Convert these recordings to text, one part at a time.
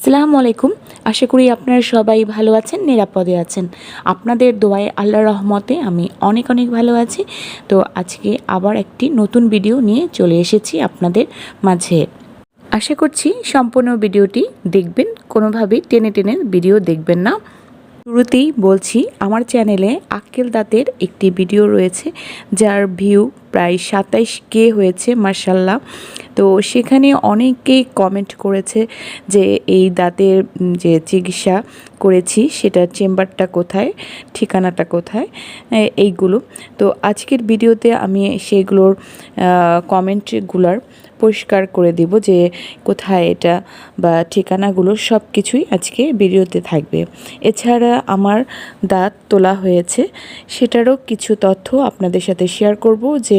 আসসালামু আলাইকুম। আশা করি আপনারা সবাই ভালো আছেন, নিরাপদে আছেন। আপনাদের দোয়ায় আল্লাহ রহমতে আমি অনেক অনেক ভালো আছি। তো আজকে আবার একটি নতুন ভিডিও নিয়ে চলে এসেছি আপনাদের মাঝে। আশা করছি সম্পূর্ণ ভিডিওটি দেখবেন। কোনোভাবেই টেনে টেনে ভিডিও দেখবেন না। শুরুতেই বলছি, আমার চ্যানেলে আক্কেল দাঁতের একটি ভিডিও রয়েছে, যার ভিউ প্রায় সাতাইশ কে হয়েছে মার্শাল্লাহ তো সেখানে অনেকেই কমেন্ট করেছে যে এই দাঁতের যে চিকিৎসা করেছি, সেটার চেম্বারটা কোথায়, ঠিকানাটা কোথায় এইগুলো। তো আজকের ভিডিওতে আমি সেগুলোর কমেন্টগুলার পরিষ্কার করে দিব যে কোথায় এটা বা ঠিকানাগুলো সব কিছুই আজকে ভিডিওতে থাকবে। এছাড়া আমার দাঁত তোলা হয়েছে, সেটারও কিছু তথ্য আপনাদের সাথে শেয়ার করব যে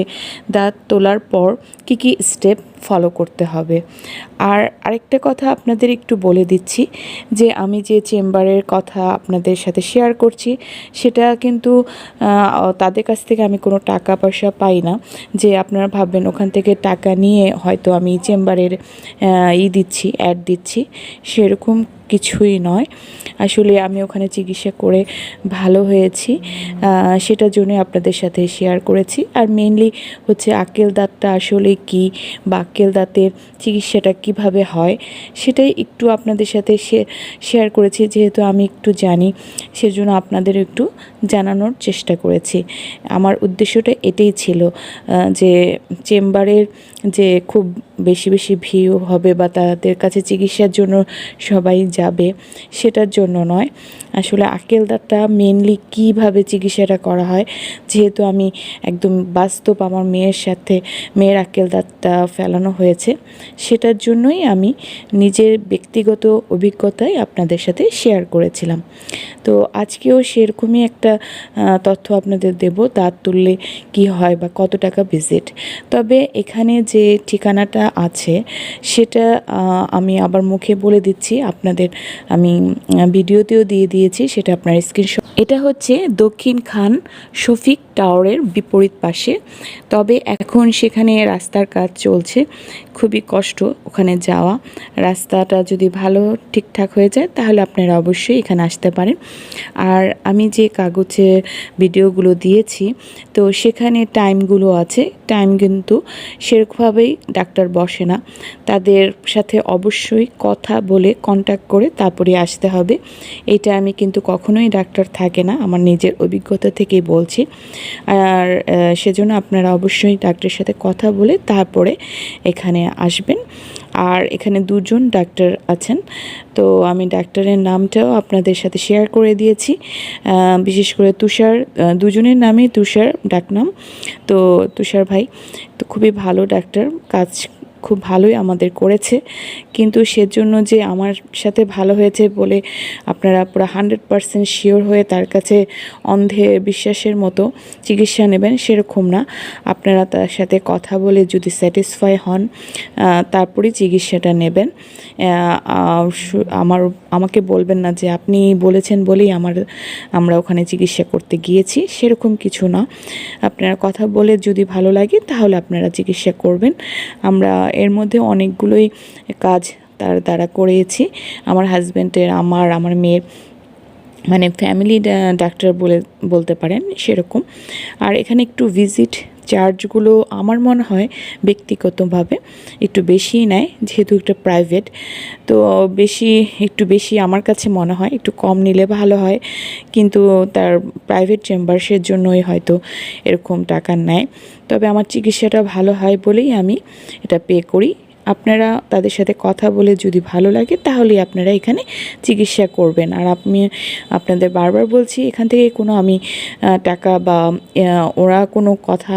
দাঁত তোলার পর কি কি স্টেপ ফলো করতে হবে। আর আরেকটা কথা আপনাদের একটু বলে দিচ্ছি, যে আমি যে চেম্বারের কথা আপনাদের সাথে শেয়ার করছি, সেটা কিন্তু তাদের কাছ থেকে আমি কোনো টাকা পয়সা পাই না। যে আপনারা ভাববেন ওখান থেকে টাকা নিয়ে হয়তো আমি চেম্বারের ই দিচ্ছি অ্যাড দিচ্ছি। সেরকম কিছুই নয়। আসলে আমি ওখানে চিকিৎসা করে ভালো হয়েছি। সেটার জন্য আপনাদের সাথে শেয়ার করেছি। আর মেনলি হচ্ছে আক্কেল দাঁতটা আসলে কি বা আকেল দাঁতের চিকিৎসাটা কীভাবে হয়, সেটাই একটু আপনাদের সাথে শেয়ার করেছি। যেহেতু আমি একটু জানি, সেজন্য আপনাদের একটু জানানোর চেষ্টা করেছি। আমার উদ্দেশ্যটা এটাই ছিল যে চেম্বারের যে খুব বেশি বেশি ভিউ হবে বা তাদের কাছে চিকিৎসার জন্য সবাই যাবে, সেটার জন্য নয়। আসলে আকেল দাঁতটা মেনলি কীভাবে চিকিৎসাটা করা হয়, যেহেতু আমি একদম বাস্তব আমার মেয়ের সাথে, মেয়ের আকেল দাঁতটা ফেলানো হয়েছে, সেটার জন্যই আমি নিজের ব্যক্তিগত অভিজ্ঞতায় আপনাদের সাথে শেয়ার করেছিলাম। তো আজকেও সেরকমই একটা তথ্য আপনাদের দেব, দাঁত তুললে কি হয় বা কত টাকা ভিজিট তবে এখানে যে ঠিকানাটা আছে, সেটা আমি আবার মুখে বলে দিচ্ছি। আপনাদের আমি ভিডিওতেও দিয়ে দিয়েছি, সেটা আপনার স্ক্রিনশট এটা হচ্ছে দক্ষিণ খান শফিক টাওয়ারের বিপরীত পাশে। তবে এখন সেখানে রাস্তার কাজ চলছে, খুবই কষ্ট ওখানে যাওয়া। রাস্তাটা যদি ভালো ঠিকঠাক হয়ে যায়, তাহলে আপনারা অবশ্যই এখানে আসতে পারেন। আর আমি যে কাগজে ভিডিওগুলো দিয়েছি, তো সেখানে টাইমগুলো আছে। টাইম কিন্তু সেরকমভাবেই ডাক্তার বসে না। তাদের সাথে অবশ্যই কথা বলে কন্ট্যাক্ট করে তারপরে আসতে হবে। এটা আমি কিন্তু কখনোই ডাক্তার থাকে না, আমার নিজের অভিজ্ঞতা থেকেই বলছি। আর সেজন্য আপনারা অবশ্যই ডাক্তারের সাথে কথা বলে তারপরে এখানে আসবেন। আর এখানে দুজন ডাক্তার আছেন। তো আমি ডাক্তারের নামটাও আপনাদের সাথে শেয়ার করে দিয়েছি। বিশেষ করে তুষার দুজনের নামই তুষার ডাকনাম। তো তুষার ভাই, তো খুবই ভালো ডাক্তার, কাজ খুব ভালোই আমাদের করেছে। কিন্তু সেজন্য যে আমার সাথে ভালো হয়েছে বলে আপনারা পুরো হান্ড্রেড পারসেন্ট শিওর হয়ে তার কাছে অন্ধে বিশ্বাসের মতো চিকিৎসা নেবেন সেরকম না। আপনারা তার সাথে কথা বলে যদি স্যাটিসফাই হন তারপরেই চিকিৎসাটা নেবেন। আমার, আমাকে বলবেন না যে আপনি বলেছেন বলেই আমার, আমরা ওখানে চিকিৎসা করতে গিয়েছি, সেরকম কিছু না। আপনারা কথা বলে যদি ভালো লাগে তাহলে আপনারা চিকিৎসা করবেন। আমরা এর মধ্যে অনেকগুলোই কাজ তার দ্বারা করেছি। আমার হাজব্যান্ডের আমার আমার মেয়ের মানে ফ্যামিলি ডাক্তার বলে, বলতে পারেন সেরকম। আর এখানে একটু ভিজিট চার্জগুলো আমার মনে হয় ব্যক্তিগতভাবে একটু বেশিই নেয়, যেহেতু একটা প্রাইভেট তো বেশি, একটু বেশি আমার কাছে মনে হয়, একটু কম নিলে ভালো হয়। কিন্তু তার প্রাইভেট চেম্বার্সের জন্যই হয়তো এরকম টাকা নেয়। তবে আমার চিকিৎসাটা ভালো হয় বলেই আমি এটা পে করি। আপনারা তাদের সাথে কথা বলে যদি ভালো লাগে, তাহলে আপনারা এখানে চিকিৎসা করবেন। আর আপনি আপনাদের বারবার বলছি, এখান থেকে কোনো আমি টাকা বা ওরা কোনো কথা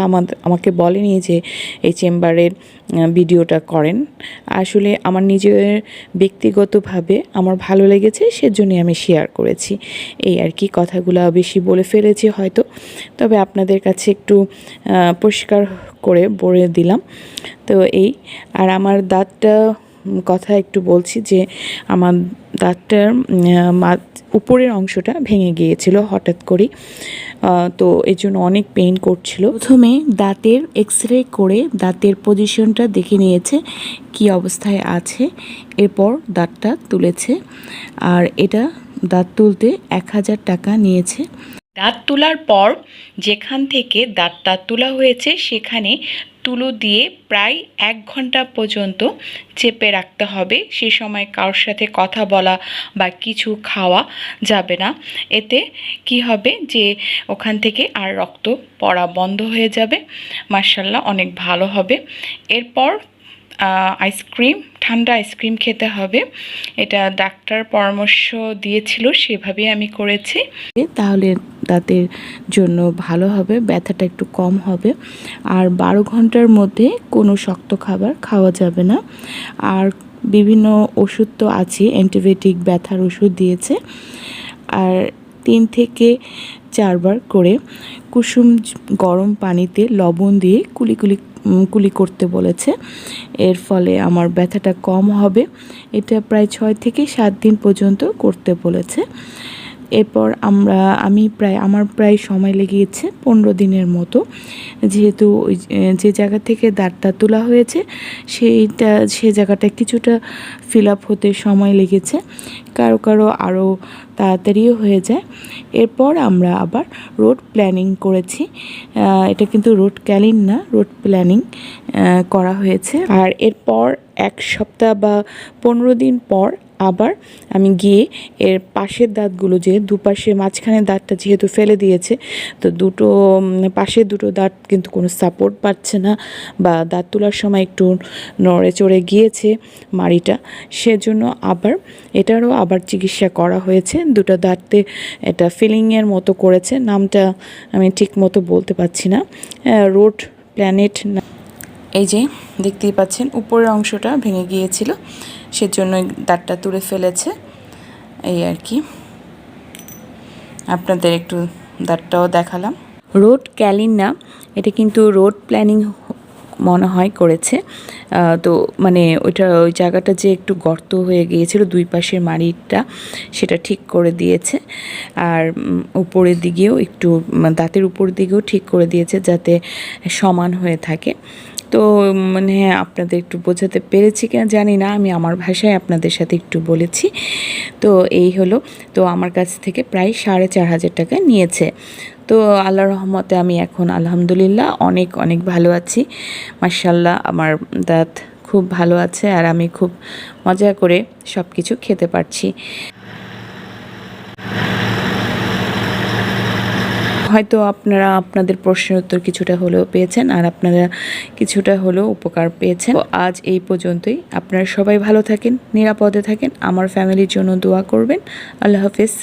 আমাকে বলেনি যে এই চেম্বারের ভিডিওটা করেন। আসলে আমার নিজের ব্যক্তিগতভাবে আমার ভালো লেগেছে, সেজন্যই আমি শেয়ার করেছি। এই আর কি কথাগুলো বেশি বলে ফেলেছি হয়তো। তবে আপনাদের কাছে একটু পরিষ্কার করে বলে দিলাম। তো এই, আর আমার দাঁতটা কথা একটু বলছি যে, আমার দাঁতটার মা- উপরের অংশটা ভেঙে গিয়েছিল হঠাৎ করেই। তো এর জন্য অনেক পেইন করছিল। প্রথমে দাঁতের এক্স রে করে দাঁতের পজিশনটা দেখে নিয়েছে কি অবস্থায় আছে এরপর দাঁতটা তুলেছে। আর এটা দাঁত তুলতে এক হাজার টাকা নিয়েছে। দাঁত তোলার পর যেখান থেকে দাঁতটা তোলা হয়েছে সেখানে তুলো দিয়ে প্রায় এক ঘণ্টা পর্যন্ত চেপে রাখতে হবে। সে সময় কারোর সাথে কথা বলা বা কিছু খাওয়া যাবে না। এতে কি হবে যে ওখান থেকে আর রক্ত পড়া বন্ধ হয়ে যাবে। মার্শাল্লাহ অনেক ভালো হবে। এরপর আইসক্রিম ঠান্ডা আইসক্রিম খেতে হবে। এটা ডাক্তার পরামর্শ দিয়েছিল, সেভাবেই আমি করেছি। তাহলে দাঁতের জন্য ভালো হবে, ব্যথাটা একটু কম হবে। আর বারো ঘণ্টার মধ্যে কোনো শক্ত খাবার খাওয়া যাবে না। আর বিভিন্ন ওষুধ তো আছে অ্যান্টিবায়োটিক ব্যথার ওষুধ দিয়েছে। আর তিন থেকে চারবার করে কুসুম গরম পানিতে লবণ দিয়ে কুলি কুলি কুলি করতে বলেছে। এর ফলে আমার ব্যথাটা কম হবে। এটা প্রায় ছয় থেকে সাত দিন পর্যন্ত করতে বলেছে। এরপর আমরা, আমি প্রায়, আমার প্রায় সময় লেগেছে পনেরো দিনের মতো। যেহেতু ওই, যে- জায়গা থেকে দাঁতটা তোলা হয়েছে, সেইটা, সে জায়গাটা কিছুটা ফিল আপ হতে সময় লেগেছে। কারও কারও আরও তাড়াতাড়িও হয়ে যায়। এরপর আমরা আবার রোড প্ল্যানিং করেছি। এটা কিন্তু রোড ক্যালিন না, রোড প্ল্যানিং করা হয়েছে। আর এরপর এক সপ্তাহ বা পনেরো দিন পর আবার আমি গিয়ে এর পাশের দাঁতগুলো যে দুপাশে মাঝখানে দাঁতটা যেহেতু ফেলে দিয়েছে, তো দুটো পাশের দুটো দাঁত কিন্তু কোনো সাপোর্ট পাচ্ছে না বা দাঁত তোলার সময় একটু নড়ে চড়ে গিয়েছে মাড়িটা। সেজন্য আবার এটারও আবার চিকিৎসা করা হয়েছে। দুটো দাঁতে এটা ফিলিংয়ের মতো করেছে। নামটা আমি ঠিক মতো বলতে পারছি না। রোড প্ল্যানেট এই যে দেখতেই পাচ্ছেন, উপরের অংশটা ভেঙে গিয়েছিল। সেজন্য এই দাঁতটা তুলে ফেলেছে। এই আর কি। আপনাদের একটু দাঁতটাও দেখালাম। রোড ক্যালিন না, এটা কিন্তু রোড প্ল্যানিং মনে হয় করেছে। তো মানে ওইটা ওই জায়গাটা যে একটু গর্ত হয়ে গিয়েছিল দুই পাশের মাড়িটা, সেটা ঠিক করে দিয়েছে। আর উপরের দিকেও একটু দাঁতের উপর দিকেও ঠিক করে দিয়েছে যাতে সমান হয়ে থাকে। তো মানে আপনাদের একটু বোঝাতে পেরেছি কিনা জানি না। আমি আমার ভাষায় আপনাদের সাথে একটু বলেছি। তো, এই হলো। তো, আমার কাছ থেকে প্রায় সাড়ে চার হাজার টাকা নিয়েছে। তো আল্লাহ রহমতে আমি এখন, আলহামদুলিল্লাহ, অনেক অনেক ভালো আছি। মার্শাল্লাহ আমার দাঁত খুব ভালো আছে আর আমি খুব মজা করে সব কিছু খেতে পারছি। হয়তো আপনারা আপনাদের প্রশ্নের উত্তর কিছুটা হলেও পেয়েছেন আর আপনারা কিছুটা হলেও উপকার পেয়েছেন। আজ এই পর্যন্তই। আপনারা সবাই ভালো থাকেন, নিরাপদে থাকেন। আমার ফ্যামিলির জন্য দোয়া করবেন। আল্লাহ হাফিজ।